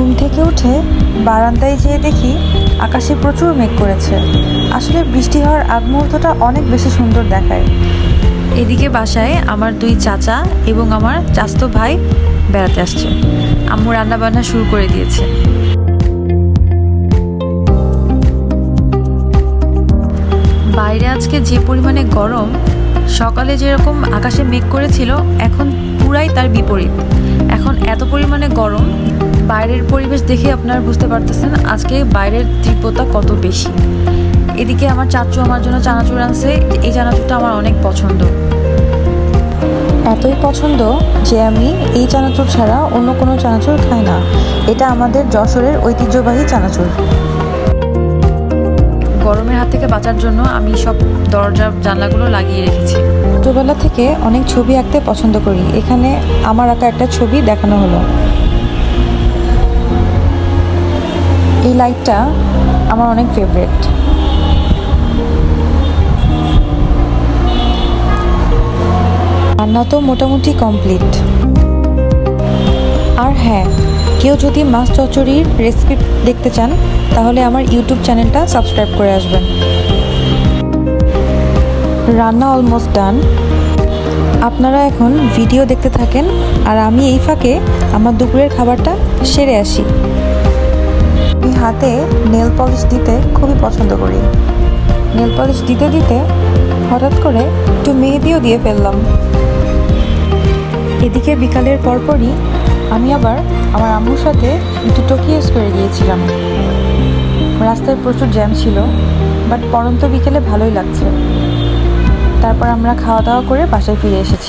ঘুম থেকে উঠে বারান্দায় যেয়ে দেখি আকাশে প্রচুর মেঘ করেছে। আসলে বৃষ্টি হওয়ার আগ মুহূর্তটা অনেক বেশি সুন্দর দেখায়। এদিকে বাসায় আমার দুই চাচা এবং আমার চাস্তো ভাই বেড়াতে আসছে। আম্মু রান্না বান্না শুরু করে দিয়েছে। বাইরে আজকে যে পরিমাণে গরম, সকালে যেরকম আকাশে মেঘ করেছিল, এখন পুরাই তার বিপরীত। এখন এত পরিমাণে গরম বাইরের পরিবেশ দেখে আপনারা বুঝতে পারতেছেন আজকে বাইরের তীব্রতা কত বেশি। এদিকে আমার চাচু আমার জন্য চানাচুর আনছে, এই চানাচুরটা আমার অনেক পছন্দ। এতই পছন্দ যে আমি এই চানাচুর ছাড়া অন্য কোনো চানাচুর খাই না। এটা আমাদের যশোরের ঐতিহ্যবাহী চানাচুর। গরমের হাত থেকে বাঁচার জন্য আমি সব দরজা, জানলাগুলো লাগিয়ে রেখেছি। ছোটোবেলা থেকে অনেক ছবি আঁকতে পছন্দ করি। এখানে আমার আঁকা একটা ছবি দেখানো হলো। লাইটটা আমার অনেক ফেভারেট রান্না তো মোটামুটি কমপ্লিট আর হ্যাঁ কেউ যদি মাছ চচ্চড়ির রেসিপি দেখতে চান, তাহলে আমার ইউটিউব চ্যানেলটা সাবস্ক্রাইব করে আসবেন। রান্না অলমোস্ট ডান আপনারা এখন ভিডিও দেখতে থাকেন, আর আমি এই ফাঁকে আমার দুপুরের খাবারটা সেরে আসি। আমি হাতে নেল পলিশ দিতে খুবই পছন্দ করি। নেল পলিশ দিতে দিতে হঠাৎ করে একটু মেহেদিও দিয়ে ফেললাম। এদিকে বিকালের পরপরই আমি আবার আমার আম্মুর সাথে একটু টোকিয়াস করে গিয়েছিলাম। রাস্তায় প্রচুর জ্যাম ছিল বাট পরন্ত বিকেলে ভালোই লাগছে। তারপর আমরা খাওয়া দাওয়া করে বাসায় ফিরে এসেছি।